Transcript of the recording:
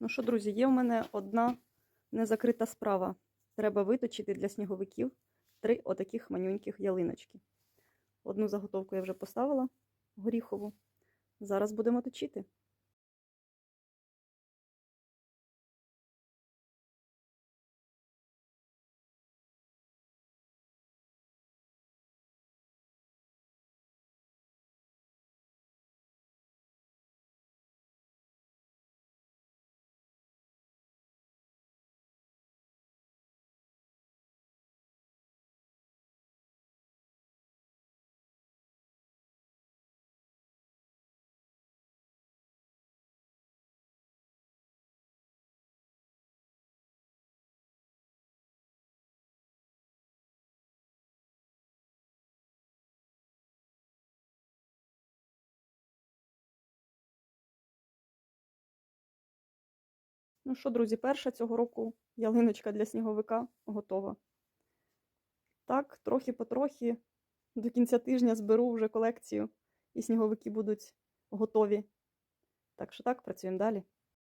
Ну що, друзі, є в мене одна незакрита справа. Треба виточити для сніговиків три отаких манюньких ялиночки. Одну заготовку я вже поставила горіхову. Зараз будемо точити. Ну що, друзі, перша цього року ялиночка для сніговика готова. Так, трохи-потрохи до кінця тижня зберу вже колекцію, і сніговики будуть готові. Так що так, працюємо далі.